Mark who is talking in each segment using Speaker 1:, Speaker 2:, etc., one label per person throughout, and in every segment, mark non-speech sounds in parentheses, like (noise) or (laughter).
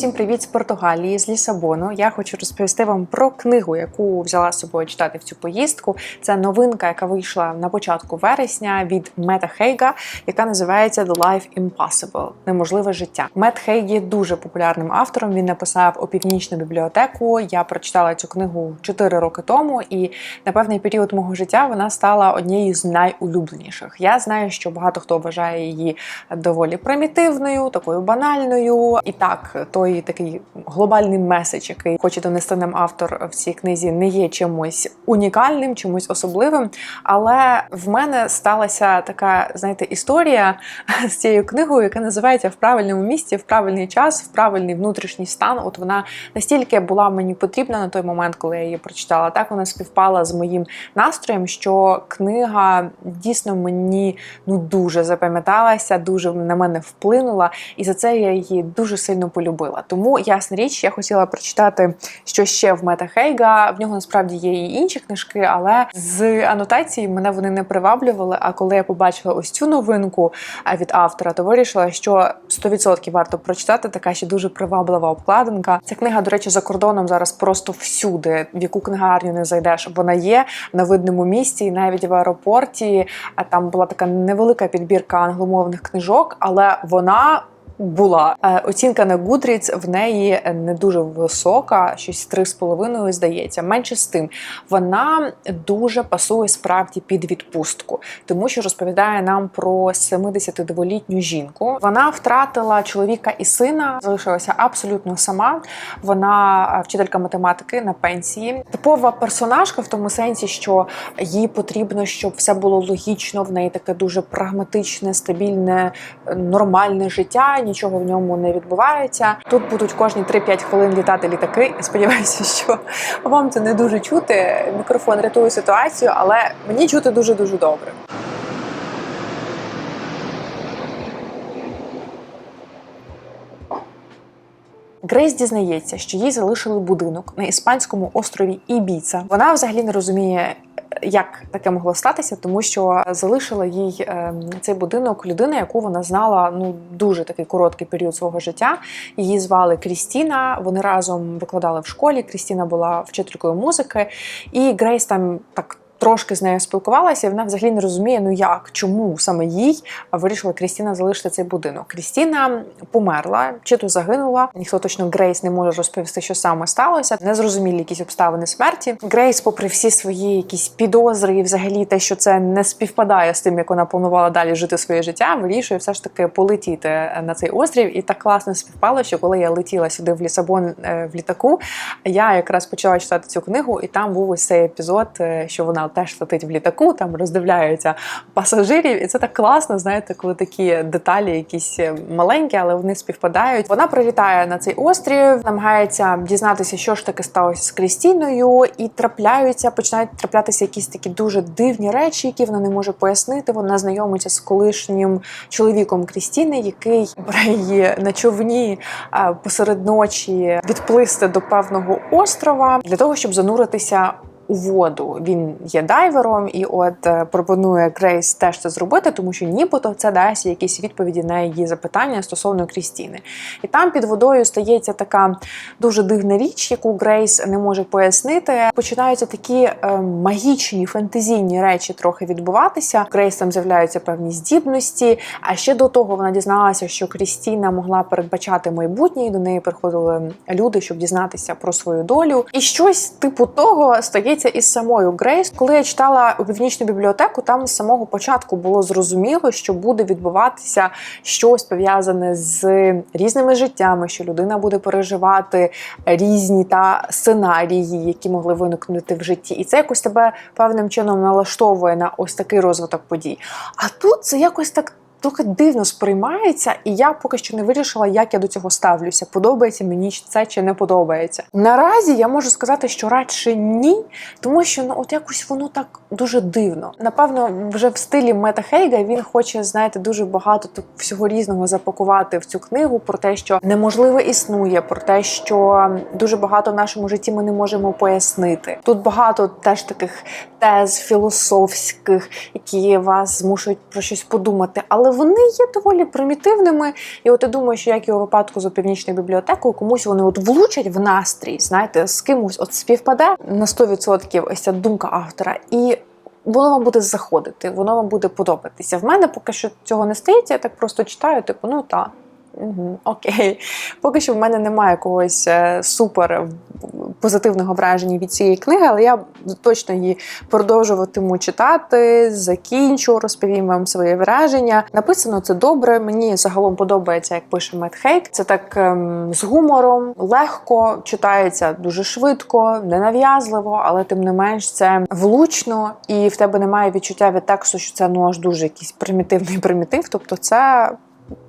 Speaker 1: Всім привіт з Португалії, з Лісабону. Я хочу розповісти вам про книгу, яку взяла з собою читати в цю поїздку. Це новинка, яка вийшла на початку вересня від Мета Хейга, яка називається The Life Impossible неможливе життя. Мет Хейг є дуже популярним автором. Він написав опівнічну бібліотеку. Я прочитала цю книгу 4 роки тому, і на певний період мого життя вона стала однією з найулюбленіших. Я знаю, що багато хто вважає її доволі примітивною, такою банальною. І так, той такий глобальний меседж, який хоче донести нам автор в цій книзі, не є чимось унікальним, чимось особливим. Але в мене сталася така, знаєте, історія (laughs) з цією книгою, яка називається В правильному місці, в правильний час, в правильний внутрішній стан. От вона настільки була мені потрібна на той момент, коли я її прочитала. Так вона співпала з моїм настроєм, що книга дійсно мені ну дуже запам'яталася, дуже на мене вплинула, і за це я її дуже сильно полюбила. Тому ясна річ, я хотіла прочитати що ще в Мета Хейга. В нього насправді є і інші книжки, але з анотації мене вони не приваблювали. А коли я побачила ось цю новинку від автора, то вирішила, що 100% варто прочитати. Така ще дуже приваблива обкладинка. Ця книга, до речі, за кордоном зараз просто всюди, в яку книгарню не зайдеш. Вона є на видному місці, і навіть в аеропорті. Там була така невелика підбірка англомовних книжок, але вона. Була Е, оцінка на Goodreads в неї не дуже висока, щось 3,5, здається. Менше з тим, вона дуже пасує справді під відпустку, тому що розповідає нам про 72-літню жінку. Вона втратила чоловіка і сина, залишилася абсолютно сама. Вона е, вчителька математики на пенсії. Типова персонажка в тому сенсі, що їй потрібно, щоб все було логічно. В неї таке дуже прагматичне, стабільне, нормальне життя. Нічого в ньому не відбувається. Тут будуть кожні 3-5 хвилин літати літаки. Сподіваюся, що вам це не дуже чути. Мікрофон рятує ситуацію, але мені чути дуже дуже добре. Грейс дізнається, що їй залишили будинок на іспанському острові Ібіца. Вона взагалі не розуміє. Як таке могло статися, тому що залишила їй е, цей будинок людина, яку вона знала ну дуже такий короткий період свого життя. Її звали Крістіна. Вони разом викладали в школі. Крістіна була вчителькою музики, і Грейс там так. Трошки з нею спілкувалася, і вона взагалі не розуміє, ну як, чому саме їй вирішила Крістіна залишити цей будинок. Крістіна померла чи то загинула. Ніхто точно Грейс не може розповісти, що саме сталося. Незрозумілі якісь обставини смерті. Грейс, попри всі свої якісь підозри, і взагалі те, що це не співпадає з тим, як вона планувала далі жити своє життя, вирішує все ж таки полетіти на цей острів. І так класно співпало, що коли я летіла сюди в Лісабон е, в літаку, я якраз почала читати цю книгу, і там був ось цей епізод, е, що вона теж летить в літаку, там роздивляються пасажирів, і це так класно, знаєте, коли такі деталі, якісь е, маленькі, але вони співпадають. Вона прилітає на цей острів, намагається дізнатися, що ж таки сталося з Крістіною, і трапляються, починають траплятися якісь такі дуже дивні речі, які вона не може пояснити. Вона знайомиться з колишнім чоловіком Крістіни, який бере на човні посеред ночі відплисти до певного острова для того, щоб зануритися у воду. Він є дайвером, і от е, пропонує Грейс теж це зробити, тому що нібито це дасть якісь відповіді на її запитання стосовно Крістіни. І там під водою стається така дуже дивна річ, яку Грейс не може пояснити. Починаються такі е, магічні фентезійні речі трохи відбуватися. Грейс там з'являються певні здібності. А ще до того вона дізналася, що Крістіна могла передбачати майбутнє, і до неї приходили люди, щоб дізнатися про свою долю. І щось типу того стається із самою Грейс. Коли я читала у північну бібліотеку, там з самого початку було зрозуміло, що буде відбуватися щось пов'язане з різними життями, що людина буде переживати різні та сценарії, які могли виникнути в житті, і це якось тебе певним чином налаштовує на ось такий розвиток подій. А тут це якось так трохи дивно сприймається, і я поки що не вирішила, як я до цього ставлюся. Подобається мені це чи не подобається. Наразі я можу сказати, що радше ні, тому що ну от якось воно так дуже дивно. Напевно, вже в стилі Мета Хейга він хоче, знаєте, дуже багато тут всього різного запакувати в цю книгу про те, що неможливе існує, про те, що дуже багато в нашому житті ми не можемо пояснити. Тут багато теж таких тез філософських, які вас змушують про щось подумати, але але вони є доволі примітивними. І от я думаю, що як і у випадку з північною бібліотекою, комусь вони от влучать в настрій, знаєте, з кимось от співпаде на 100% ось ця думка автора. І воно вам буде заходити, воно вам буде подобатися. В мене поки що цього не стається, я так просто читаю, типу, ну так. Окей. Поки що в мене немає якогось е, супер позитивного враження від цієї книги, але я точно її продовжуватиму читати, закінчу, розповім вам своє враження. Написано це добре. Мені загалом подобається, як пише Мет Хейк. Це так ем, з гумором, легко читається дуже швидко, ненав'язливо, але тим не менш це влучно, і в тебе немає відчуття від тексту, що це ну аж дуже якийсь примітивний примітив. Тобто, це.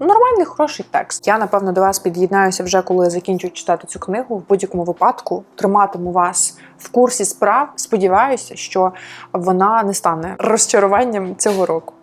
Speaker 1: Нормальний хороший текст. Я напевно до вас під'єднаюся вже коли я закінчу читати цю книгу. В будь-якому випадку триматиму вас в курсі справ. Сподіваюся, що вона не стане розчаруванням цього року.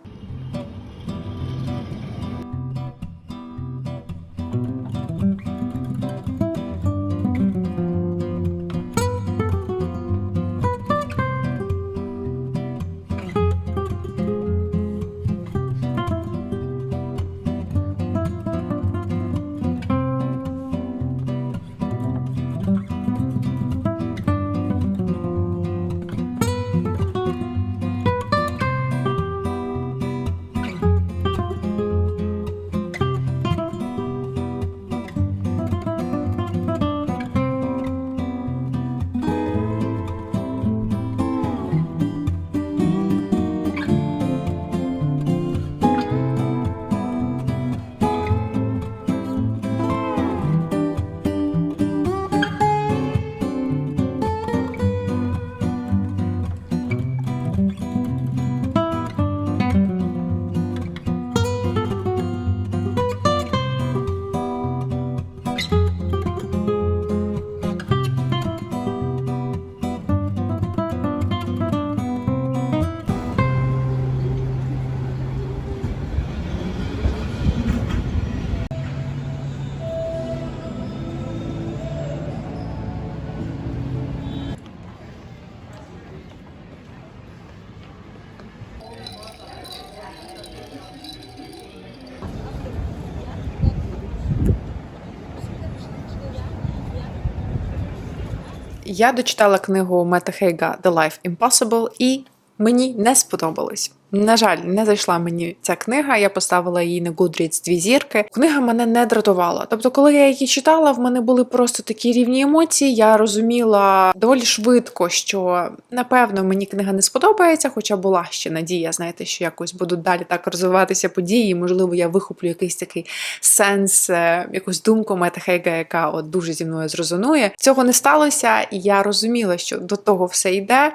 Speaker 1: Я дочитала книгу Мета Хейга The Life Impossible і мені не сподобалось. На жаль, не зайшла мені ця книга. Я поставила її на Goodreads дві зірки. Книга мене не дратувала. Тобто, коли я її читала, в мене були просто такі рівні емоції. Я розуміла доволі швидко, що напевно мені книга не сподобається, хоча була ще надія, знаєте, що якось будуть далі так розвиватися події. Можливо, я вихоплю якийсь такий сенс, е, якусь думку Метахейга, яка от дуже зі мною зрозумує. Цього не сталося, і я розуміла, що до того все йде,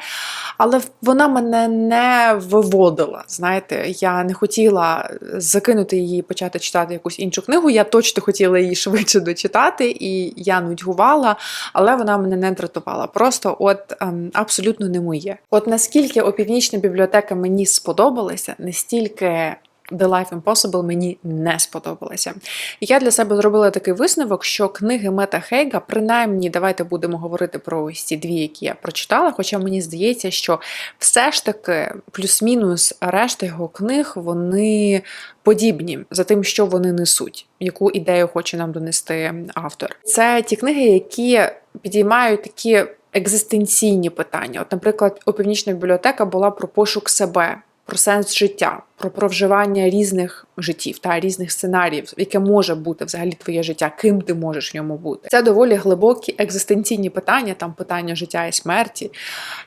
Speaker 1: але вона мене не виводила. Знаєте, я не хотіла закинути її, і почати читати якусь іншу книгу. Я точно хотіла її (laughs) швидше дочитати, і я нудьгувала, але вона мене не дратувала. Просто от ем, абсолютно не моє. От наскільки опівнічна бібліотека мені сподобалася, настільки. The Life Impossible мені не сподобалася. Я для себе зробила такий висновок, що книги Мета Хейга, принаймні, давайте будемо говорити про ось ці дві, які я прочитала. Хоча мені здається, що все ж таки плюс-мінус решта його книг, вони подібні за тим, що вони несуть, яку ідею хоче нам донести автор. Це ті книги, які підіймають такі екзистенційні питання. От, наприклад, опівнічна бібліотека була про пошук себе. Про сенс життя, про проживання різних життів та різних сценаріїв, яке може бути взагалі твоє життя, ким ти можеш в ньому бути. Це доволі глибокі екзистенційні питання, там питання життя і смерті.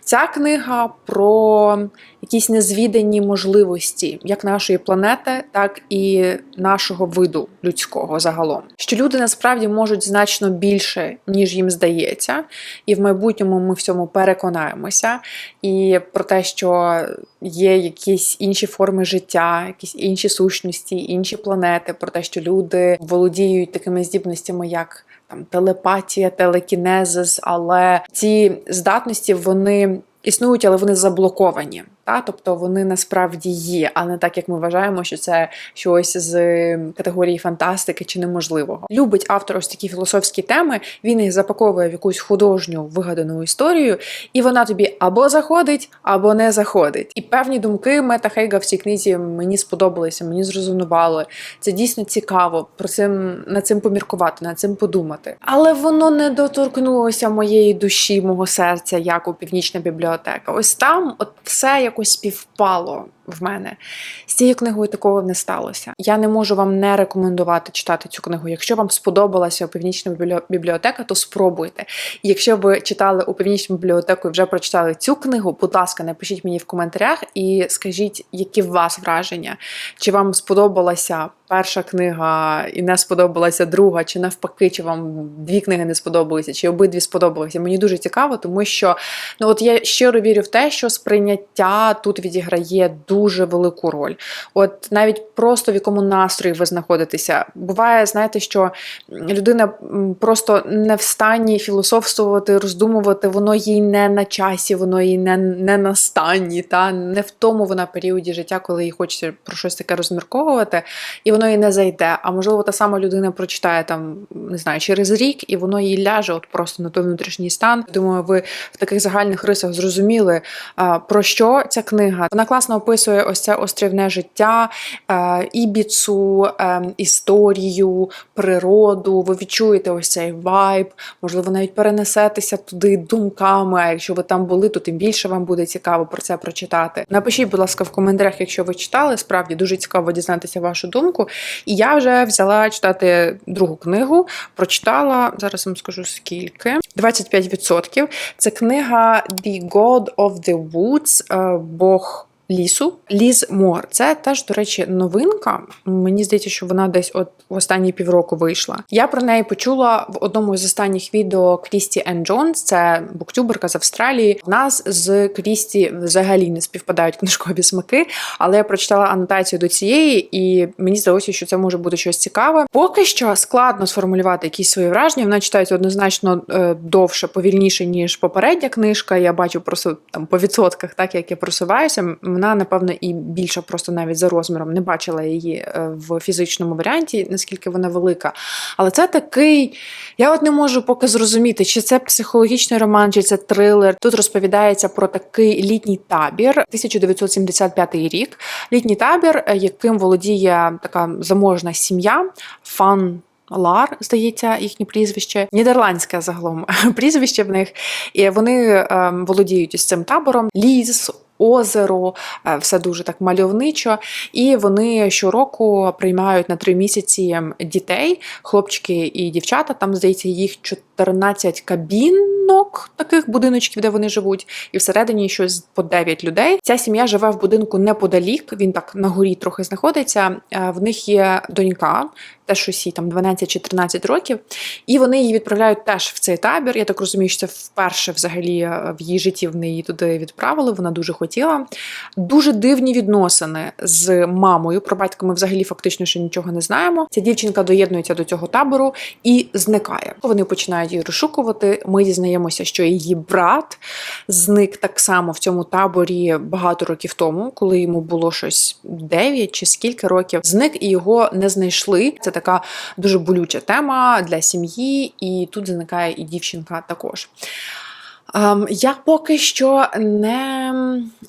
Speaker 1: Ця книга про якісь незвідані можливості як нашої планети, так і нашого виду людського загалом. Що люди насправді можуть значно більше, ніж їм здається, і в майбутньому ми в цьому переконаємося. І про те, що є якісь інші форми життя, якісь інші сущності, інші планети, про те, що люди володіють такими здібностями, як там телепатія, телекінезис, але ці здатності вони існують, але вони заблоковані. Та? Тобто вони насправді є, а не так, як ми вважаємо, що це щось з категорії фантастики чи неможливого. Любить автор ось такі філософські теми, він їх запаковує в якусь художню вигадану історію, і вона тобі або заходить, або не заходить. І певні думки Мета Хейга в цій книзі мені сподобалися, мені зрозумували. Це дійсно цікаво про цим над цим поміркувати, над цим подумати. Але воно не доторкнулося моєї душі, мого серця, як у північна бібліотека. Ось там от все якось співпало в мене. З цією книгою такого не сталося. Я не можу вам не рекомендувати читати цю книгу. Якщо вам сподобалася північна бібліотека, то спробуйте. І якщо ви читали у північну бібліотеку і вже прочитали цю книгу, будь ласка, напишіть мені в коментарях і скажіть, які в вас враження. Чи вам сподобалася перша книга і не сподобалася друга, чи навпаки, чи вам дві книги не сподобалися, чи обидві сподобалися. Мені дуже цікаво, тому що ну от я щиро вірю в те, що сприйняття тут відіграє дуже велику роль. От навіть просто в якому настрої ви знаходитеся. Буває, знаєте, що людина просто не в стані філософствувати, роздумувати, воно їй не на часі, воно їй не, не на стані, та не в тому вона періоді життя, коли їй хочеться про щось таке розмірковувати, і воно їй не зайде. А можливо, та сама людина прочитає там, не знаю, через рік, і воно їй ляже от просто на той внутрішній стан. Думаю, ви в таких загальних рисах зрозуміли, про що ця книга. Вона класно описує ось це острівне життя, ібіцу, е, історію, природу. Ви відчуєте ось цей вайб, можливо, навіть перенесетеся туди думками. А якщо ви там були, то тим більше вам буде цікаво про це прочитати. Напишіть, будь ласка, в коментарях, якщо ви читали. Справді дуже цікаво дізнатися вашу думку. І я вже взяла читати другу книгу, прочитала зараз вам скажу скільки. 25%. Це книга The God of the Woods, е, Бог лісу. Ліз Мор. Це теж, до речі, новинка. Мені здається, що вона десь от в останні півроку вийшла. Я про неї почула в одному з останніх відео Крісті Ен Джонс, це буктюберка з Австралії. В нас з Крісті взагалі не співпадають книжкові смаки, але я прочитала анотацію до цієї, і мені здалося, що це може бути щось цікаве. Поки що складно сформулювати якісь свої враження. Вона читається однозначно е, довше, повільніше, ніж попередня книжка. Я бачу просто там по відсотках, так як я просуваюся. Вона, напевно, і більша просто навіть за розміром. Не бачила її е, в фізичному варіанті, наскільки вона велика. Але це такий. Я от не можу поки зрозуміти, чи це психологічний роман, чи це трилер. Тут розповідається про такий літній табір, 1975 рік. Літній табір, е, яким володіє така заможна сім'я, фан. Лар, здається, їхнє прізвище, нідерландське загалом (laughs) прізвище в них. І вони ем, володіють із цим табором. Ліс, озеро, е, все дуже так мальовничо. І вони щороку приймають на три місяці дітей, хлопчики і дівчата. Там здається, їх 14 кабінок, таких будиночків, де вони живуть, і всередині щось по 9 людей. Ця сім'я живе в будинку неподалік. Він так на горі трохи знаходиться. Е, В них є донька, теж щось там 12 чи 13 років, і вони її відправляють теж в цей табір. Я так розумію, що це вперше взагалі е, в її житті вони її туди відправили. Вона дуже хотіла. Дуже дивні відносини з мамою. Про батька ми взагалі фактично ще нічого не знаємо. Ця дівчинка доєднується до цього табору і зникає. Вони починають її розшукувати. Ми дізнаємося, що її брат зник так само в цьому таборі багато років тому, коли йому було щось 9 чи скільки років. Зник і його не знайшли. Це така дуже болюча тема для сім'ї, і тут зникає і дівчинка також. Ем, я поки що не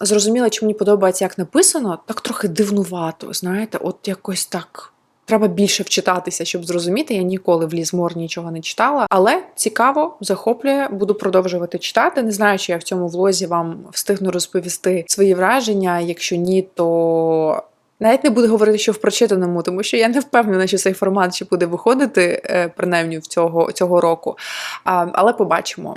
Speaker 1: зрозуміла, чи мені подобається, як написано, так трохи дивнувато. Знаєте, от якось так. Треба більше вчитатися, щоб зрозуміти. Я ніколи в Лізмор нічого не читала, але цікаво, захоплює, буду продовжувати читати. Не знаю, чи я в цьому влозі вам встигну розповісти свої враження. Якщо ні, то навіть не буду говорити, що в прочитаному, тому що я не впевнена, що цей формат ще буде виходити, е, принаймні в цього, цього року. Але побачимо.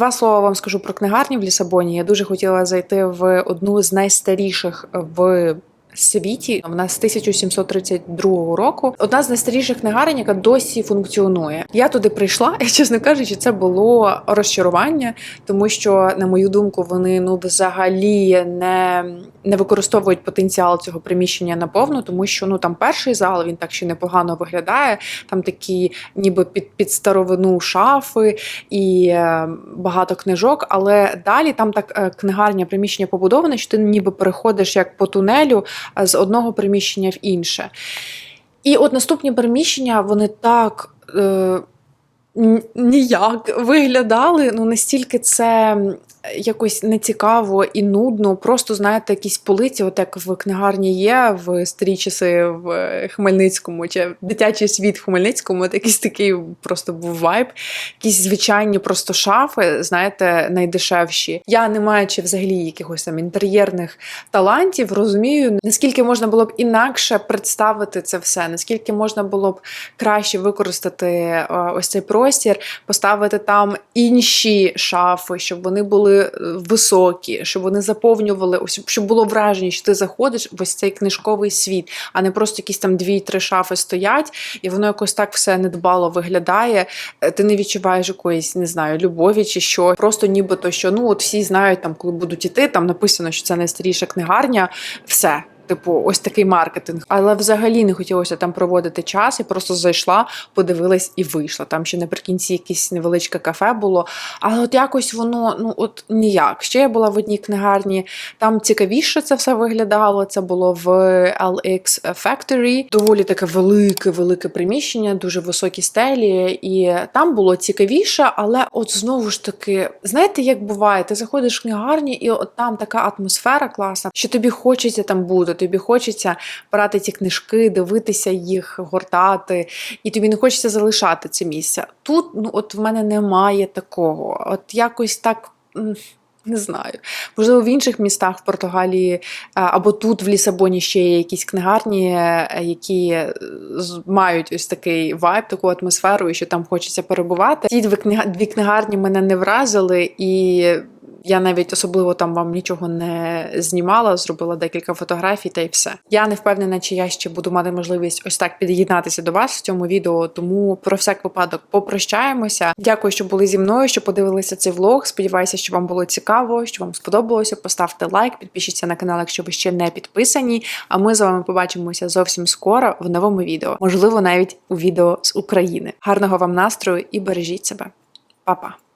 Speaker 1: Два слова вам скажу про книгарні в Лісабоні. Я дуже хотіла зайти в одну з найстаріших в. Світі вона з 1732 року. Одна з найстаріших книгарень, яка досі функціонує. Я туди прийшла, (laughs) і чесно кажучи, це було розчарування, тому що, на мою думку, вони ну взагалі не, не використовують потенціал цього приміщення наповну, тому що ну там перший зал він так ще непогано виглядає. Там такі, ніби під, під старовину шафи і е, багато книжок. Але далі там так е, книгарня приміщення побудоване, що ти ніби переходиш як по тунелю з одного приміщення в інше. І от наступні приміщення вони так. Е, Ніяк виглядали, ну настільки це якось нецікаво і нудно. Просто знаєте, якісь полиці, от як в книгарні є в старі часи в Хмельницькому, чи дитячий світ в Хмельницькому, от якийсь такий просто був вайб. Якісь звичайні просто шафи, знаєте, найдешевші. Я не маючи взагалі якихось там інтер'єрних талантів, розумію, наскільки можна було б інакше представити це все, наскільки можна було б краще використати е, ось цей простір, поставити там інші шафи, щоб вони були е, високі, щоб вони заповнювали, щоб було враження, що ти заходиш в ось цей книжковий світ, а не просто якісь там дві-три шафи стоять, і воно якось так все недбало виглядає. Е, Ти не відчуваєш якоїсь, не знаю, любові чи що. Просто нібито що ну от всі знають, там, коли будуть іти, там написано, що це найстаріша книгарня, все. Типу, ось такий маркетинг. Але взагалі не хотілося там проводити час. Я просто зайшла, подивилась і вийшла. Там ще наприкінці якесь невеличке кафе було. Але от якось воно ну от ніяк. Ще я була в одній книгарні, там цікавіше це все виглядало. Це було в LX Factory. Доволі таке велике, велике приміщення, дуже високі стелі. І там було цікавіше, але от знову ж таки, знаєте, як буває, ти заходиш в книгарні, і от там така атмосфера класна, що тобі хочеться там бути, тобі хочеться брати ці книжки, дивитися їх, гортати, і тобі не хочеться залишати це місце. Тут ну от в мене немає такого. От якось так. Не знаю, можливо, в інших містах в Португалії е, або тут в Лісабоні ще є якісь книгарні, е, які е, мають ось такий вайб, таку атмосферу, і що там хочеться перебувати. Книга- дві книгарні мене не вразили, і я навіть особливо там вам нічого не знімала, зробила декілька фотографій та й все. Я не впевнена, чи я ще буду мати можливість ось так під'єднатися до вас в цьому відео. Тому про всяк випадок попрощаємося. Дякую, що були зі мною, що подивилися цей влог. Сподіваюся, що вам було цікаво, що вам сподобалося. Поставте лайк, підпишіться на канал, якщо ви ще не підписані. А ми з вами побачимося зовсім скоро в новому відео. Можливо, навіть у відео з України. Гарного вам настрою і бережіть себе. Па-па!